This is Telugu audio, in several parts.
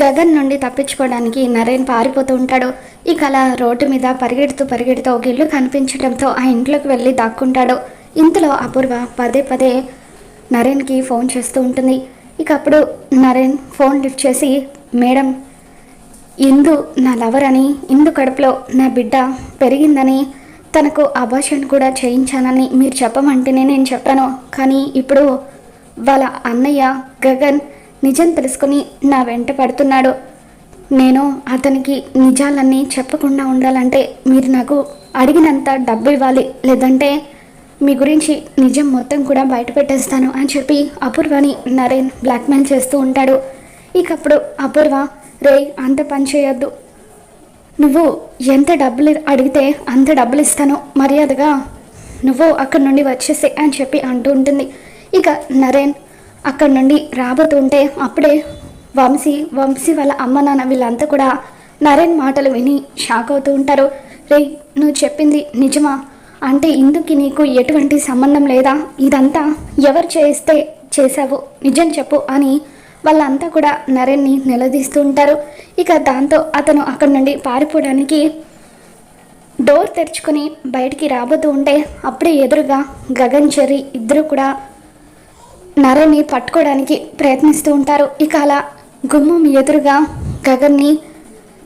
గగన్ నుండి తప్పించుకోవడానికి నరేన్ పారిపోతూ ఉంటాడు. ఇక అలా రోడ్డు మీద పరిగెడుతూ పరిగెడుతూ ఒక ఇల్లు కనిపించడంతో ఆ ఇంట్లోకి వెళ్ళి దాక్కుంటాడు. ఇంతలో అపూర్వ పదే పదే నరేన్కి ఫోన్ చేస్తూ ఉంటుంది. ఇక అప్పుడు నరేన్ ఫోన్ లిఫ్ట్ చేసి మేడం ఇందు నా లవర్ అని ఇందు కడుపులో నా బిడ్డ పెరిగిందని తనకు అబార్షన్ కూడా చేయించానని మీరు చెప్పమంటేనే నేను చెప్పాను. కానీ ఇప్పుడు వాళ్ళ అన్నయ్య గగన్ నిజం తెలుసుకుని నా వెంట పడుతున్నాడు. నేను అతనికి నిజాలన్నీ చెప్పకుండా ఉండాలంటే మీరు నాకు అడిగినంత డబ్బు ఇవ్వాలి లేదంటే మీ గురించి నిజం మొత్తం కూడా బయట పెట్టేస్తాను అని చెప్పి అపూర్వని నరేన్ బ్లాక్మెయిల్ చేస్తూ ఉంటాడు. ఇకప్పుడు అపూర్వ రే అంత పని చేయొద్దు. నువ్వు ఎంత డబ్బులు అడిగితే అంత డబ్బులు ఇస్తాను మర్యాదగా నువ్వు అక్కడి నుండి వచ్చేసే అని చెప్పి అంటూ ఉంటుంది. ఇక నరేన్ అక్కడి నుండి రాబోతుంటే అప్పుడే వంశీ వంశీ వాళ్ళ అమ్మ నాన్న వీళ్ళంతా కూడా నరేన్ మాటలు విని షాక్ అవుతూ ఉంటారు. రే నువ్వు చెప్పింది నిజమా? అంటే ఇందుకి నీకు ఎటువంటి సంబంధం లేదా? ఇదంతా ఎవరు చేస్తే చేశావు? నిజం చెప్పు అని వాళ్ళంతా కూడా నరేన్ని నిలదీస్తూ ఉంటారు. ఇక దాంతో అతను అక్కడి నుండి పారిపోవడానికి డోర్ తెరుచుకొని బయటికి రాబోతూ ఉంటే అప్పుడే ఎదురుగా గగన్ చెర్రి ఇద్దరు కూడా నరేని పట్టుకోవడానికి ప్రయత్నిస్తూ ఉంటారు. ఇక అలా గుమ్మం ఎదురుగా గగన్ని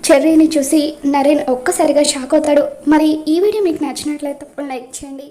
చెర్రీని చూసి నరేన్ ఒక్కసారిగా షాక్ అవుతాడు. మరి ఈ వీడియో మీకు నచ్చినట్లయితే తప్పకుండా లైక్ చేయండి.